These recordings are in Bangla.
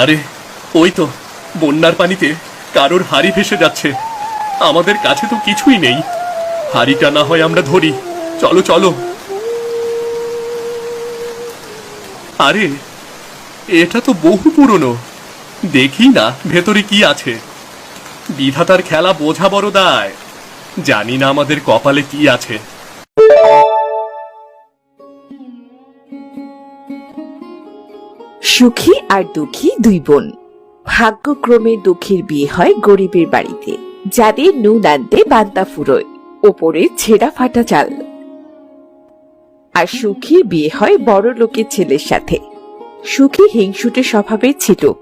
আরে, ওই তো, বন্যার পানিতে কারোর হাড়ি ভেসে যাচ্ছে। আমাদের কাছে তো কিছুই নেই। হাড়িটা না হয় আমরা ধরি। চলো চলো। আরে, এটা তো বহু পুরনো। দেখি না ভেতরে কি আছে। বিধাতার খেলা বোঝা বড় দায়। জানি না আমাদের কপালে কি আছে। সুখী আর দুঃখী দুই বোন। ভাগ্যক্রমে দুঃখীর বিয়ে হয় গরিবের বাড়িতে, যাদের নুন আনতে বান্তা ফুরোয়, ওপরে ছেঁড়া ফাটা চাল। আর সুখীর বিয়ে হয় বড় লোকের ছেলের সাথে। সুখী হিংসুটে স্বভাবের ছিল।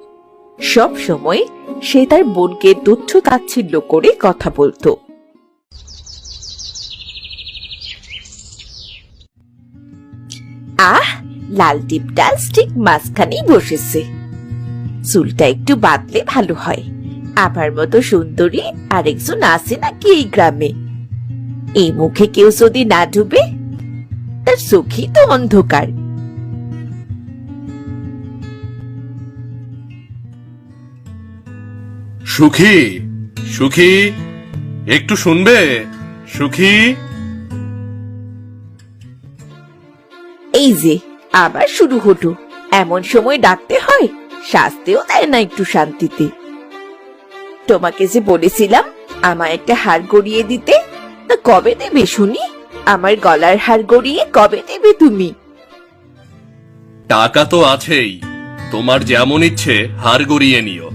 সব সময় সে তার বোনকে তুচ্ছ তাচ্ছিল্য করে কথা বলতো। আহ! লাল টিপটা ঠিক মাঝখানেই বসেছে। চুলটা একটু বাঁধলে ভালো হয়। আমার মতো সুন্দরী আরেকজন আছে নাকি এই গ্রামে? এই মুখে কেউ যদি না ডুবে তার চোখই তো অন্ধকার। সুখী সুখী একটু শুনবে? সুখী? এই যে আবার শুরু হতো এমন সময় ডাকতে হয়, শাস্তিও দেয় না একটু শান্তিতে। তোমাকে যে বলেছিলাম, আমায় একটা হার গড়িয়ে দিতে? তা কবে দেবে শুনি? আমার গলার হার গড়িয়ে কবে দেবে তুমি? টাকা তো আছেই। তোমার যেমন ইচ্ছে, হার গড়িয়ে নিও।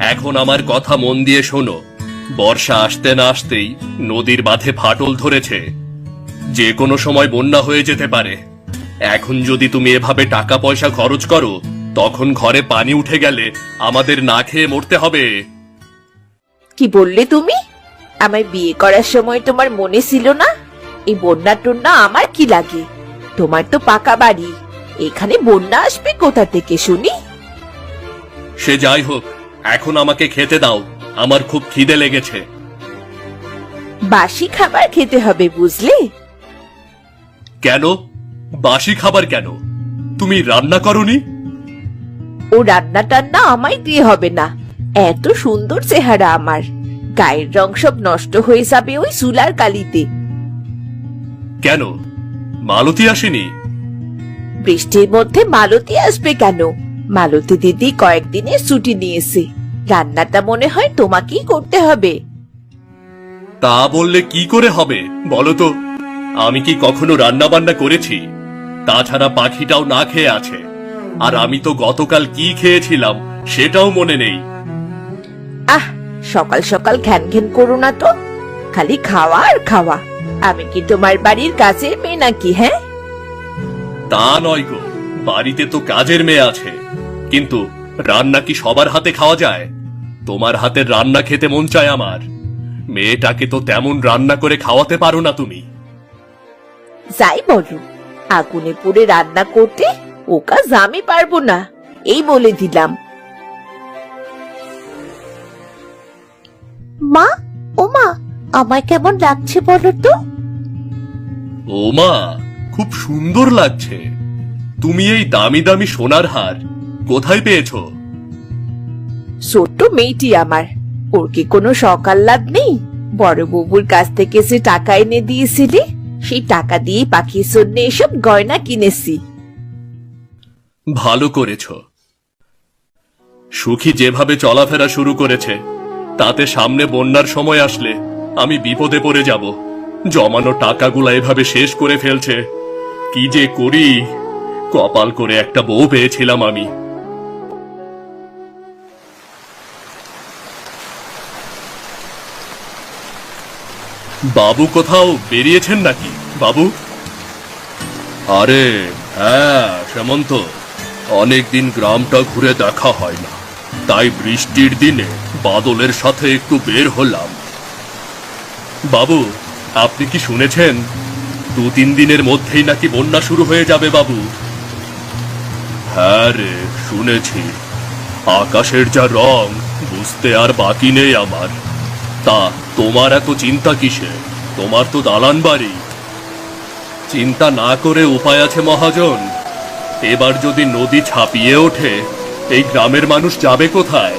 এখন আমার কথা মন দিয়ে শোনো। বর্ষা আসতে না আসতেই নদীর বাঁধে ফাটল ধরেছে। যে কোনো সময় বন্যা হয়ে যেতে পারে। এখন যদি তুমি এভাবে টাকা পয়সা খরচ করো তখন ঘরে পানি উঠে গেলে আমাদের না খেয়ে মরতে হবে। কি বললে তুমি? আমায় বিয়ে করার সময় তোমার মনে ছিল না? এই বন্যা টন্যা আমার কি লাগে? তোমার তো পাকা বাড়ি। এখানে বন্যা আসবে কোথা থেকে শুনি? সে যাই হোক এখন আমাকে খেতে দাও। আমার খুব খিদে লেগেছে। বাসি খাবার খেতে হবে বুঝলে? কেন? বাসি খাবার কেন? তুমি রান্না করনি? ও রান্না টান্না আমায় দিয়ে হবে না। এত সুন্দর চেহারা আমার। গায়ের রং সব নষ্ট হয়ে যাবে ওই সুলার কালিতে। কেন? মালতী আসেনি? বৃষ্টির মধ্যে মালতী আসবে কেন? মালতী দিদি কয়েকদিনের ছুটি নিয়েছে। রান্নাটা মনে হয় তোমাকেই করতে হবে। তা বললে কি করে হবে? বলো তো আমি কি কখনো রান্না বান্না করেছি? তাছাড়া পাখিটাও না খেয়ে আছে। আর আমি তো গতকাল কি খেয়েছিলাম সেটাও মনে নেই। আহ সকাল সকাল ঘ্যান ঘ্যান করো না তো। খালি খাওয়া আর খাওয়া। আমি কি তোমার বাড়ির কাছের মেয়ে নাকি হ্যাঁ? তা নয় গো বাড়িতে তো কাজের মেয়ে আছে। কিন্তু রান্না কি সবার হাতে খাওয়া যায়? তোমার হাতের রান্না খেতে মন চায় আমার। মেয়েটাকে তো তেমন রান্না করে খাওয়াতে পারো না তুমি। যাই বলো। আগুনে পুড়ে রান্না করতে ও কাজ আমি পারব না। এই বলে দিলাম। মা ও মা আমায় কেমন লাগছে বলো তো? ও মা খুব সুন্দর লাগছে। তুমি এই দামি দামি সোনার হার কোথায় পেয়েছ? ছোট্ট মেয়েটি আমার। ওর কি কোনো সকাল্লাদ নেই? বড় বউবুর কাছ থেকে সে টাকা এনে দিয়েছিলি? সেই টাকা দিয়ে পাখির জন্য এসব গয়না কিনেছি। ভালো করেছ। সুখী যেভাবে চলাফেরা শুরু করেছে, তাতে সামনে বন্যার সময় আসলে আমি বিপদে পড়ে যাব। জমানো টাকাগুলো এভাবে শেষ করে ফেলছে। কি যে করি? কপাল করে একটা বউ পেয়েছিলাম আমি। বাবু কোথাও বেরিয়েছেন নাকি? বাবু? আরে হ্যাঁ সেমন্ত অনেকদিন গ্রামটা ঘুরে দেখা হয় না। তাই বৃষ্টির দিনে বাদলের সাথে একটু বের হলাম। বাবু, আপনি কি শুনেছেন? দু তিন দিনের মধ্যেই নাকি বন্যা শুরু হয়ে যাবে, বাবু। হ্যাঁ রে, শুনেছি। আকাশের যা রং, বুঝতে আর বাকি নেই আমার। তা তোমার এত চিন্তা কিসে তোমার তো দালান বাড়ি। চিন্তা না করে উপায় আছে মহাজন। এবার যদি নদী ছাপিয়ে ওঠে, এই গ্রামের মানুষ যাবে কোথায়?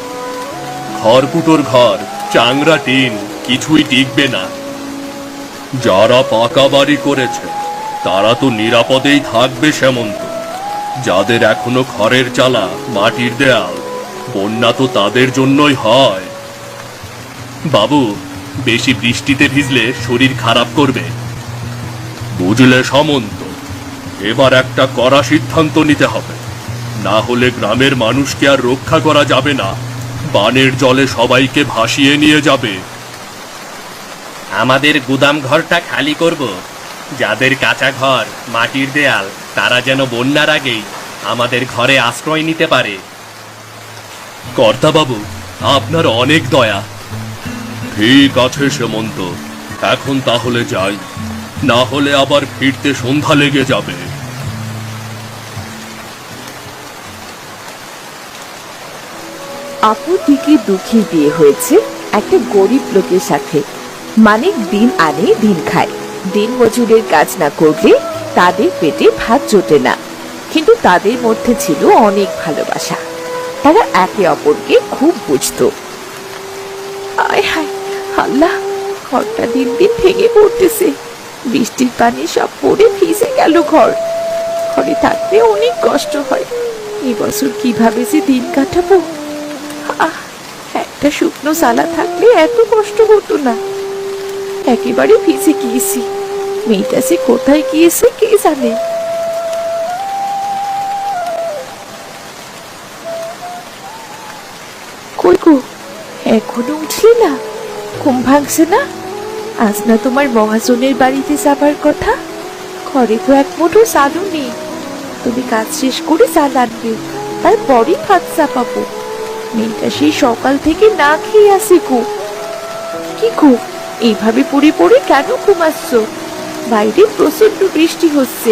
খড়কুটোর ঘর, চাংরা টিন, কিছুই টিকবে না। যারা পাকা বাড়ি করেছে, তারা তো নিরাপদেই থাকবে সেমন্ত। যাদের এখনও খড়ের চালা, মাটির দেয়াল, বন্যা তো তাদের জন্যই হয়। বাবু বেশি বৃষ্টিতে ভিজলে শরীর খারাপ করবে। বুঝলে সমন্ত এবার একটা কড়া সিদ্ধান্ত নিতে হবে। না হলে গ্রামের মানুষকে আর রক্ষা করা যাবে না। বানের জলে সবাইকে ভাসিয়ে নিয়ে যাবে। আমাদের গুদাম ঘরটা খালি করব। যাদের কাঁচা ঘর মাটির দেয়াল তারা যেন বন্যার আগেই আমাদের ঘরে আশ্রয় নিতে পারে। কর্তাবাবু আপনার অনেক দয়া। ঠিক আছে সেমন্ত এখন তাহলে যাই। না হলে আবার ফিরতে সন্ধ্যা লেগে যাবে। আপুর দিকে দুঃখীর বিয়ে হয়েছে। একটা গরিব লোকের সাথে। মানে দিন আনে, দিন খায়। দিন মজুরের কাজ না করলে তাদের পেটে ভাত জোটে না। কিন্তু তাদের মধ্যে ছিল অনেক ভালোবাসা। তারা একে অপরকে খুব বুঝতো। আয় হায় আল্লাহ, ঘরটা দিন দিন ভেঙে পড়তেছে। বৃষ্টির পানি সব পড়ে ভিজে গেল ঘর। ঘরে থাকতে অনেক কষ্ট হয়। এবছর কীভাবে যে দিন কাটাবো? একটা শুকনো সালা থাকলে এত কষ্ট হতো না। একেবারে ভিজে গিয়েছি। মেয়েটা সে কোথায় গিয়েছে কে জানে? এখনও উঠলি না? ঘুম ভাঙছে না? আজ না তোমার মহাজনের বাড়িতে যাবার কথা? ঘরে তো এক মুঠো চালু নেই। তুমি কাজ শেষ করে চাল আনবে তারপরই ভাত চাপাবো। মেয়েটা সেই সকাল থেকে না খেয়ে আসে গো। কি গো, এইভাবে পড়ে পড়ে কেন ঘুমাচ্ছ? বাইরে প্রচণ্ড বৃষ্টি হচ্ছে।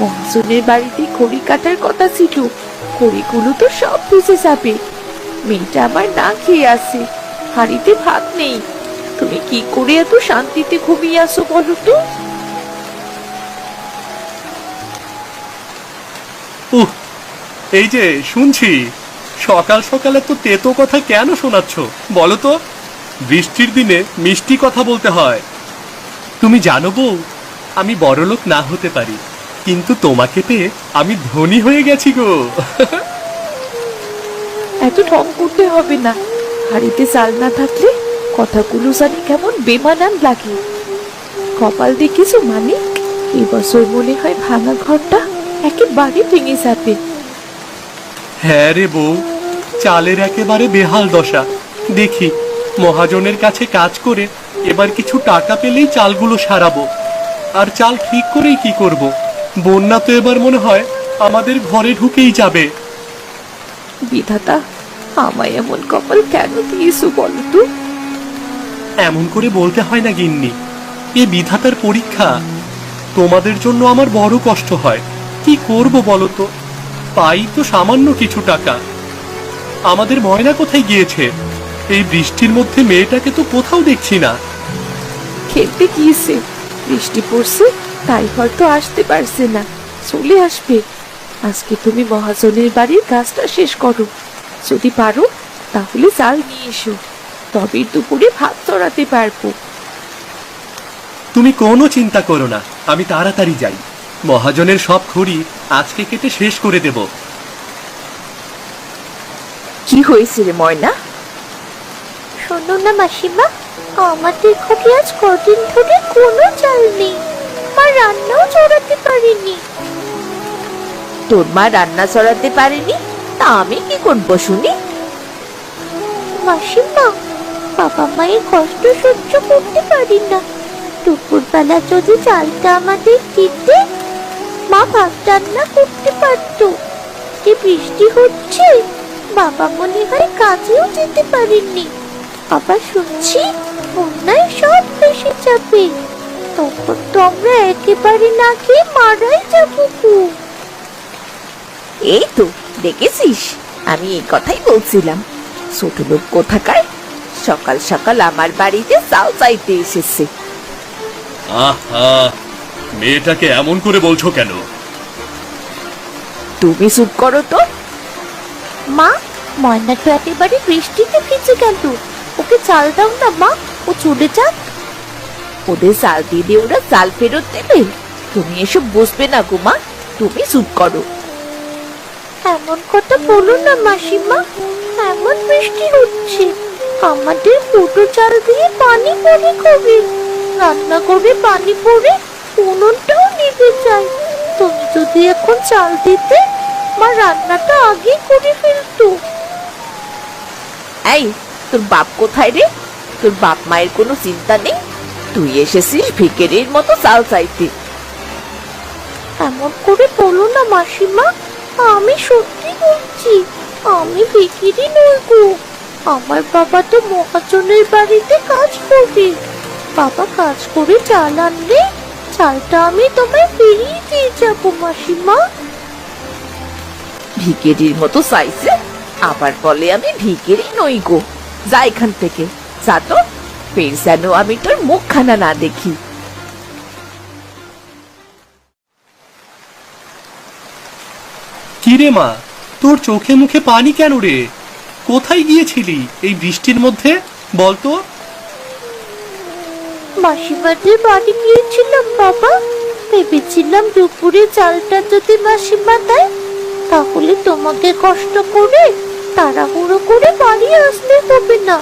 মহাজনের বাড়িতে খড়ি কাটার কথা ছিল, খড়িগুলো তো সব ভিজে যাবে। মেয়েটা আমার না খেয়ে আসে হাড়িতে ভাত নেই। তুমি কি করে এত শান্তিতে ঘুমিয়ে আসো বলো তো? উহ এই যে শুনছি সকাল সকালে তো তেতো কথা কেন শোনাচ্ছ? বলো তো বৃষ্টির দিনে মিষ্টি কথা বলতে হয়। তুমি জানো বউ আমি বড়লোক না হতে পারি কিন্তু তোমাকে পেয়ে আমি ধনী হয়ে গেছি গো। এত ঢং করতে হবে না হাড়িতে চাল না থাকলে কথাগুলো জানি কেমন বেমানান লাগে। কপাল দেখেছ মানে? এবছর মনে হয় ভাঙা ঘরটা একেবারে ভেঙে যাবে। হ্যাঁ রে বউ চালের একেবারে বেহাল দশা। দেখি মহাজনের কাছে কাজ করে এবার কিছু টাকা পেলেই চালগুলো সারাবো। আর চাল ঠিক করেই কি করব? বন্যা তো এবার মনে হয় আমাদের ঘরে ঢুকেই যাবে। বিধাতা আমায় এমন কপাল কেন দিয়েছ বলো তো? এমন করে বলতে হয় না, গিন্নি। এ বিধাতার পরীক্ষা। তোমাদের জন্য আমার বড় কষ্ট হয়। কি করব বলো তো? পাই তো সামান্য কিছু টাকা। আমাদের ময়না কোথায় গিয়েছে? এই বৃষ্টির মধ্যে মেয়েটাকে তো কোথাও দেখছি না। খেলতে গিয়েছে। বৃষ্টি পড়ছে, তাই হয়তো আসতে পারছে না। চলে আসবে। আজকে তুমি মহাজনের বাড়ির কাজটা শেষ করো। যদি পারো, তাহলে চাল নিয়ে এসো। তবে দুপুরে ভাত চড়াতে পারব। তুমি কোনো চিন্তা করো না আমি তাড়াতাড়ি যাই। মহাজনের সব খড়ি আজকে কেটে শেষ করে দেব। কি হয়েছে রে ময়না? শোনো না মাসিমা আমাদের ঘরে আজ কদিন ধরে কোনো চাল নেই। মা রান্নাও চড়াতে পারিনি। তোর মা রান্না চড়াতে পারেনি? তা আমি কি করব শুনি? মাসিমা বাবা মায়ের কষ্ট সহ্য করতে পারি না। দুপুরবেলা যদি চালটা আমাদের দিতে, মা ভাত রান্না করতে পারতো। যে বৃষ্টি হচ্ছে? বাবা মনে হয় কাজেও যেতে পারেননি। আবার শুনছি বন্যায় সব ভেসে যাবে। তখন তো আমরা একেবারে না খেয়ে মারাই যাব এই তো, দেখেছিস? আমি এই কথাই বলছিলাম। ছোট লোক কোথাকার? সকাল সকাল আমার বাড়িতে চাল চাইতে এসেছে। আহা মেয়েটাকে এমন করে বলছো কেন? তুমি চুপ করো তো। মা ময়না তো একেবারে বৃষ্টিতে ভিজে গেল। ওকে চাল দাও না মা ও চলে যাক। ওদের চাল দিয়ে দিয়ে ওরা চাল ফেরত দেবে। তুমি এসব বসবে না গো মা তুমি চুপ করো। এমন কথা বলো না মাসিমা এমন বৃষ্টি হচ্ছে। আমাদের ফুটো চাল দিয়ে পানি পড়ে কবে রান্না করে পানি পড়ে উনুনটাও নিভে যায় তুমি যদি এখন চাল দিতে মা রান্নাটা আগে করে ফেলতো। এই তোর বাপ কোথায় রে? তোর বাপ মায়ের কোনো চিন্তা নেই? তুই এসেছিস ভিকেরির মতো চাল চাইতে। এমন করে বলো না মাসিমা আমি সত্যি বলছি আমি ভিকিরি নই গো। আমার বাবা তো মহাজনের বাড়িতে কাজ করে। বাবা কাজ করে চাল আনলে চালটা আমি তোমায় ফিরিয়ে দিয়ে যাব মাসিমা। ভিকেরির মতো চাইছে আবার বলে আমি ভিকেরি নই গো। যা এখান থেকে যা তো ফের যেন আমি তোর মুখখানা না দেখি। কিরে মা তোর চোখে মুখে পানি কেন রে? কোথায় গিয়েছিলি এই বৃষ্টির মধ্যে? বলতো মাসিমাদের বাড়ি গিয়েছিলাম বাবা। ভেবেছিলাম দুপুরে চালটা যদি মাসিমা দেয় তাহলে তোমাকে কষ্ট করে তাড়াহুড়ো করে বাড়ি আসতে হবে না।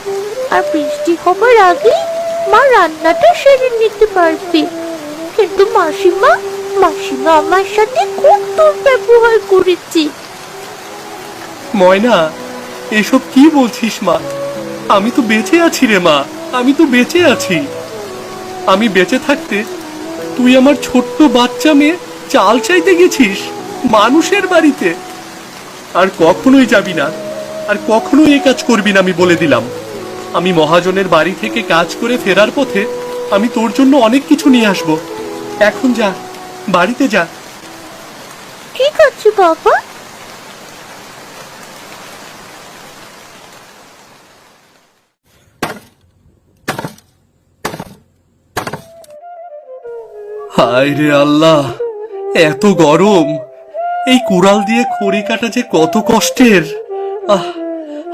আর বৃষ্টি হবার আগেই মা রান্নাটা সেরে নিতে পারবে। কিন্তু মাসিমা মাসিমা আমার সাথে খুব দুর্ব্যবহার করেছে। ময়না এসব কি বলছিস, মা? আমি তো বেঁচে আছি রে, মা। আমি তো বেঁচে আছি। আমি বেঁচে থাকতে তুই আমার ছোট্ট বাচ্চা মেয়ে চাল চাইতে গেছিস মানুষের বাড়িতে। আর কখনোই যাবি না, আর কখনোই এ কাজ করবি না, আমি বলে দিলাম। আমি মহাজনের বাড়ি থেকে কাজ করে ফেরার পথে আমি তোর জন্য অনেক কিছু নিয়ে আসব। এখন যা, বাড়িতে যা। ঠিক আছে বাবা? হায় রে আল্লাহ, এত গরম। এই কুড়াল দিয়ে খড়ি কাটা যে কত কষ্টের। আহ,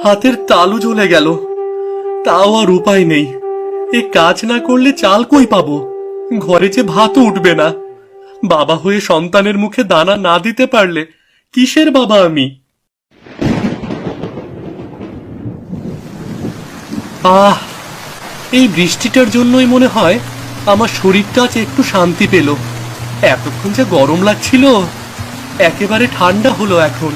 হাতের তালু জ্বলে গেল। তাও আর উপায় নেই। এ কাজ না করলে চাল কই পাবো? ঘরে যে ভাতও উঠবে না। বাবা হয়ে সন্তানের মুখে দানা না দিতে পারলে কিসের বাবা আমি? আহ, এই বৃষ্টিটার জন্যই মনে হয় আমার শরীরটা আজ একটু শান্তি পেল। এতক্ষণ যে গরম লাগছিল, একেবারে ঠান্ডা হলো এখন।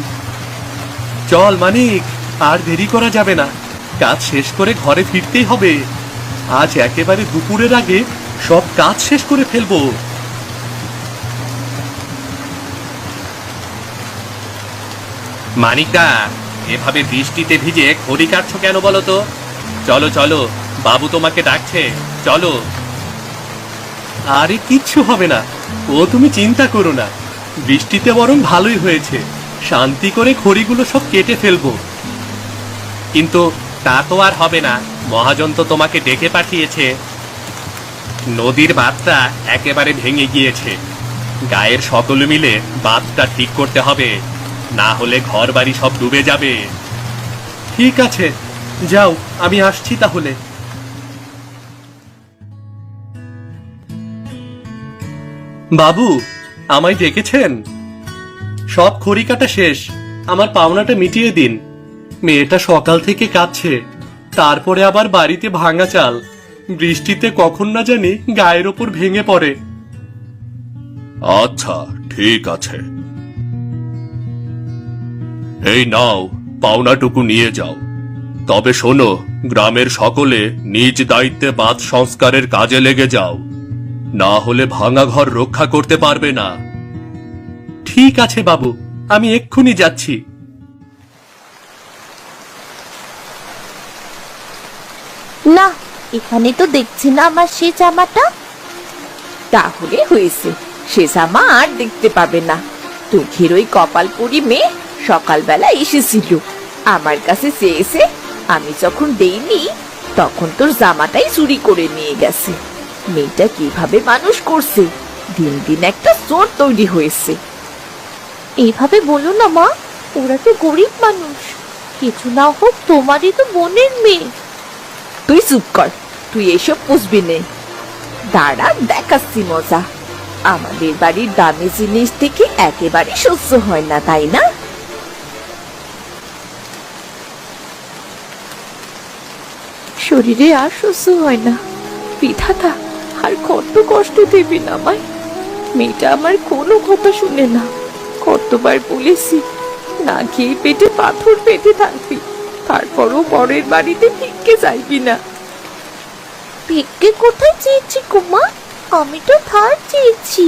চল মানিক, আর দেরি করা যাবে না। কাজ শেষ করে ঘরে ফিরতেই হবে। আজ একেবারে দুপুরের আগে সব কাজ শেষ করে ফেলব। মানিকা এভাবে বৃষ্টিতে ভিজে খড়ি কাটছো কেন বলো তো? চলো চলো, বাবু তোমাকে ডাকছে। চলো। আরে কিচ্ছু হবে না। ও তুমি চিন্তা করো না। বৃষ্টিতে বরং ভালোই হয়েছে। শান্তি করে খড়িগুলো সব কেটে ফেলব। কিন্তু তা তো আর হবে না। মহাজন তো তোমাকে ডেকে পাঠিয়েছে। নদীর বাঁধটা একেবারে ভেঙে গিয়েছে। গায়ের সকলে মিলে বাঁধটা ঠিক করতে হবে। না হলে ঘর বাড়ি সব ডুবে যাবে। ঠিক আছে। যাও, আমি আসছি তাহলে। বাবু, আমায় ডেকেছেন। সব খড়ি কাটা শেষ, আমার পাওনাটা মিটিয়ে দিন। মেয়েটা সকাল থেকে কাঁদছে, তারপরে আবার বাড়িতে ভাঙা চাল। বৃষ্টিতে কখন না জানি গায়ের ওপর ভেঙে পড়ে। আচ্ছা ঠিক আছে। এই নাও, পাওনাটুকু নিয়ে যাও। তবে শোনো, গ্রামের সকলে নিজ দায়িত্বে বাঁধ সংস্কারের কাজে লেগে যাও। না হলে ভাঙা ঘর রক্ষা করতে পারবে না। ঠিক আছে, বাবু, আমি এক্ষুনি যাচ্ছি। না, এখানে তো দেখছি না আমার সে জামাটা। তাহলে হয়েছে, সে জামা আর দেখতে পাবে না। দুঃখের ওই কপাল পরি মেয়ে সকালবেলা এসেছিল। আমার কাছে চেয়েছে, আমি যখন দেইনি, তখন তোর জামাটাই চুরি করে নিয়ে গেছে। মেয়েটা কীভাবে মানুষ করছে? দিন দিন একটা চোর তৈরি হয়েছে। এইভাবে বলো না মা ওরা তো গরিব মানুষ। কিছু না হোক তোমারই তো বোনের মেয়ে। তুই চুপ কর তুই এসব পুষবি নে। দাঁড়া দেখাচ্ছি মজা। আমাদের বাড়ির দামি জিনিস থেকে একেবারে সহ্য হয় না তাই না? শরীরে আর সহ্য হয় না। বিধাতা আর কত কষ্ট দেবে না আমায় মেয়েটা আমার কোনো কথা শুনে না। কতবার বলেছি না খেয়ে পেটে পাথর পেটে থাকবি তারপরও পরের বাড়িতে ভিক্ষে চাইবি না। ভিক্ষে কোথায় চেয়েছি কুমা আমি তো ধার চেয়েছি।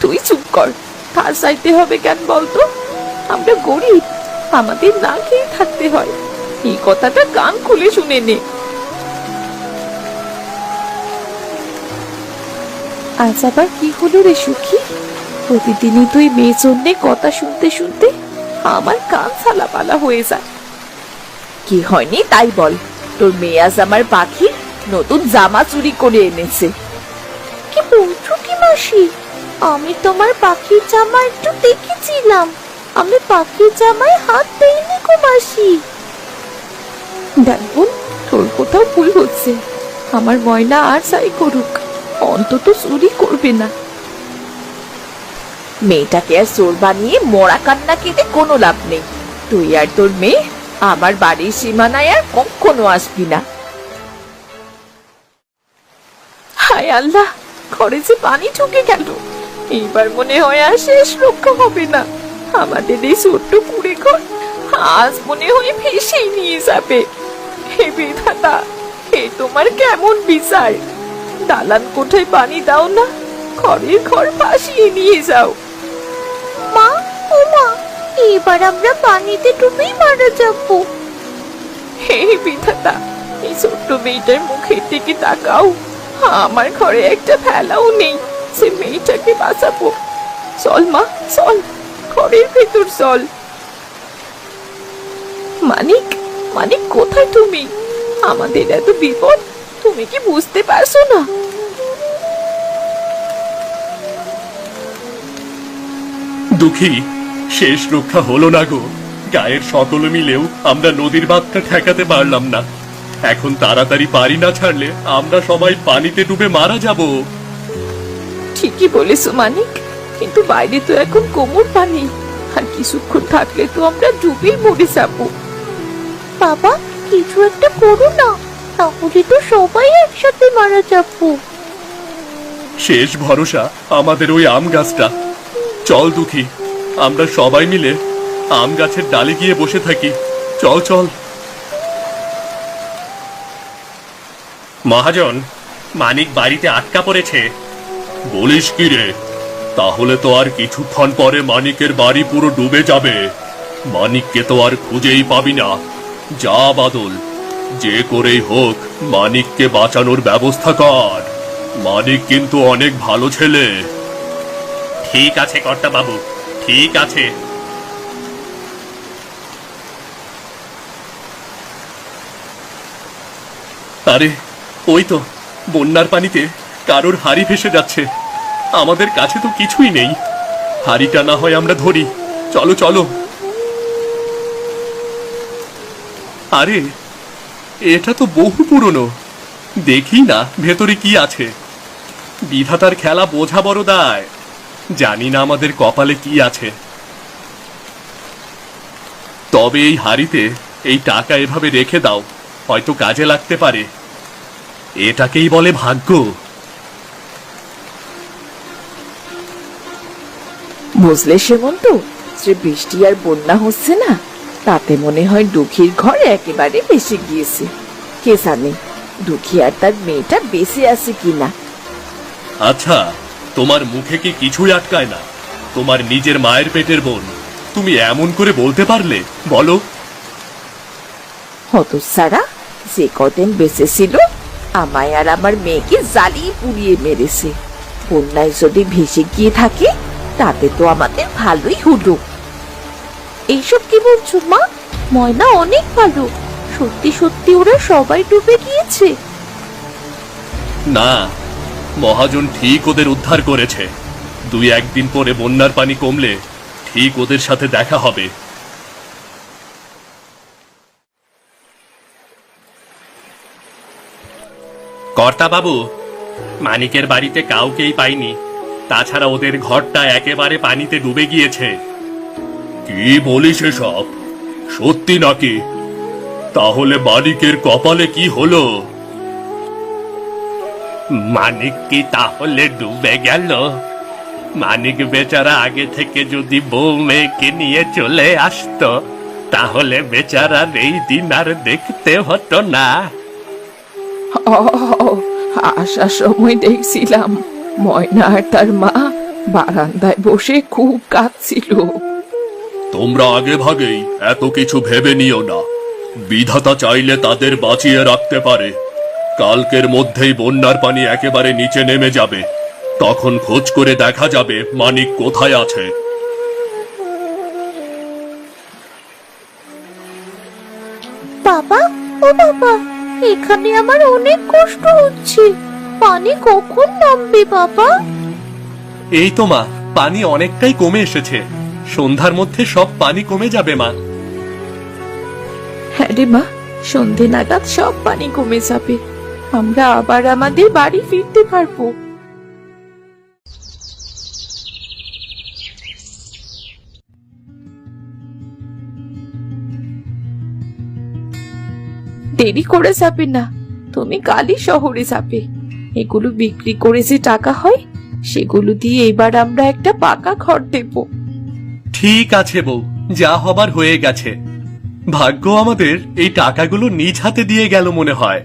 তুই চুপ কর ধার চাইতে হবে কেন বলতো? আমরা গরিব আমাদের না খেয়ে থাকতে হয়। এই কথাটা কান খুলে শুনে নে। আজ আবার কি হলো রে সুখী? প্রতিদিনই তুই মেয়ে জন্যে কথা শুনতে শুনতে আমার কান সালাপালা হয়ে যায়। কি হয়নি তাই বল, তোর মেয়ে আজ আমার পাখির নতুন জামা চুরি করে এনেছে। কি বলছো কি মাসি? আমি তোমার পাখির জামা একটু দেখেছিলাম। আমি পাখির জামায় হাত দেইনি গো মাসি। দেখ বোন, তোর কোথাও ভুল হচ্ছে। আমার ময়না আর চাই করুক। অন্তত চুরি করবে না। মেয়েটাকে আর চোর বানিয়ে মরা কান্না কেটে কোনো লাভ নেই। তুই আর তোর মেয়ে আমার বাড়ির সীমানায় আর কখনো আসবি না। হায় আল্লাহ, ঘরে যে পানি ঢুকে গেল। এইবার মনে হয় আর শেষ রক্ষা হবে না। আমাদের এই ছোট্ট কুড়ে ঘর আজ মনে হয় ভেসেই নিয়ে যাবে। হে বিধাতা হে তোমার কেমন বিচার? দালান কোঠায় পানি দাও না খড়ের ঘর ভাসিয়ে নিয়ে যাও। মা ও মা এবার আমরা পানিতে ডুবেই মারা যাব। হে বিধাতা এই ছোট্ট মেয়েটার মুখের দিকে তাকাও। আমার ঘরে একটা ফেলাও নেই সে মেয়েটাকে বাঁচাবো। চল মা চল ঘরের ভেতর চল। মানিক মানিক কোথায় তুমি? আমাদের এত বিপদ তুমি কি বুঝতে পারছ না? দুঃখী শেষ রক্ষা হলো না গো। গায়ের সকলে মিলেও আমরা নদীর বাঁধটা ঠেকাতে পারলাম না। এখন তাড়াতাড়ি পারি না ছাড়লে আমরা সবাই পানিতে ডুবে মারা যাব। ঠিকই বলেছ মানিক। কিন্তু বাইরে তো এখন কোমর পানি। আর কিছুক্ষণ থাকলে তো আমরা ডুবেই মরে যাব। বাবা কিছু একটা করো না। তাহলে তো সবাই একসাথে মারা যাব। শেষ ভরসা আমাদের ওই আম গাছটা। চল দুঃখী, আমরা সবাই মিলে আম গাছের ডালে গিয়ে বসে থাকি। চল চল। মহাজন, মানিক বাড়িতে আটকা পড়েছে। বলিস কি রে? তাহলে তো আর কিছুক্ষণ পরে মানিকের বাড়ি পুরো ডুবে যাবে। মানিককে তো আর খুঁজেই পাবি না। যা বাদল। যে করেই হোক, মানিককে বাঁচানোর ব্যবস্থা কর। মানিক কিন্তু অনেক ভালো ছেলে। ঠিক আছে কর্তা বাবু ঠিক আছে। আরে, ওই তো, বন্যার পানিতে কারোর হাড়ি ভেসে যাচ্ছে। আমাদের কাছে তো কিছুই নেই। হাড়িটা না হয় আমরা ধরি। চলো চলো। আরে এটা তো বহু পুরনো। দেখি না, ভেতরে কি আছে। বিধাতার খেলা বোঝা বড় দায়। জানি না আমাদের কপালে কি আছে। তবে এই হাড়িতে এই টাকা এভাবে রেখে দাও, হয়তো কাজে লাগতে পারে। এটাকেই বলে ভাগ্য। বুঝলে, সেমন্ত? যে বৃষ্টি আর বন্যা হচ্ছে না তাতে মনে হয় দুঃখীর ঘর একেবারে বেশি গিয়েছে। কে জানে দুঃখী আর তার মেয়েটা বেঁচে আছে কিনা। আচ্ছা তোমার মুখে কি কিছুই আটকায় না? তোমার নিজের মায়ের পেটের বোন। তুমি এমন করে বলতে পারলে বলো। হতসারা যে কদিন বেঁচে ছিল আমায় আর আমার মেয়েকে জ্বালিয়ে পুড়িয়ে মেরেছে। বন্যায় যদি ভেসে গিয়ে থাকে তাতে তো আমাদের ভালোই হলো। এইসব কি বলছো, মা? ময়না অনেক ভালো। সত্যি সত্যি ওরা সবাই ডুবে গিয়েছে। না, মহাজন ঠিক ওদের উদ্ধার করেছে। দুই একদিন পরে বন্যার পানি কমলে ঠিক ওদের সাথে দেখা হবে। কর্তা বাবু মানিকের বাড়িতে কাউকেই পাইনি। তাছাড়া ওদের ঘরটা একেবারে পানিতে ডুবে গিয়েছে। কি বলিস সব সত্যি নাকি? তাহলে মানিকের কপালে কি হলো? মানিক কি তাহলে ডুবে গেল? মানিক বেচারা আগে থেকে যদি বউ মেয়েকে নিয়ে চলে আসতো তাহলে বেচারার এই দিন আর দেখতে হতো না। ও আসার সময় দেখছিলাম। ময়না আর তার মা বারান্দায় বসে খুব কাঁদছিল। তোমরা আগে ভাগেই এত কিছু ভেবে নিও না। বিধাতা চাইলে তাদের বাঁচিয়ে রাখতে পারে। কালকের মধ্যেই বন্যার পানি একেবারে নিচে নেমে যাবে। তখন খোঁজ করে দেখা যাবে মানিক কোথায় আছে। বাবা ও বাবা এখানে আমার অনেক কষ্ট হচ্ছে। পানি কখন নামবে বাবা? এই তো মা পানি অনেকটাই কমে এসেছে। সন্ধ্যার মধ্যে সব পানি কমে যাবে, মা। হ্যাঁ রে মা, সন্ধে নাগাদ সব পানি কমে যাবে। আমরা আবার আমাদের বাড়ি ফিরতে পারব। দেরি করে যাবে না, তুমি কালই শহরে যাবে। এগুলো বিক্রি করে যে টাকা হয়, সেগুলো দিয়ে এবার আমরা একটা পাকা ঘর দেবো। ঠিক আছে বউ, যা হবার হয়ে গেছে। ভাগ্য আমাদের এই টাকাগুলো নিজ হাতে দিয়ে গেল মনে হয়।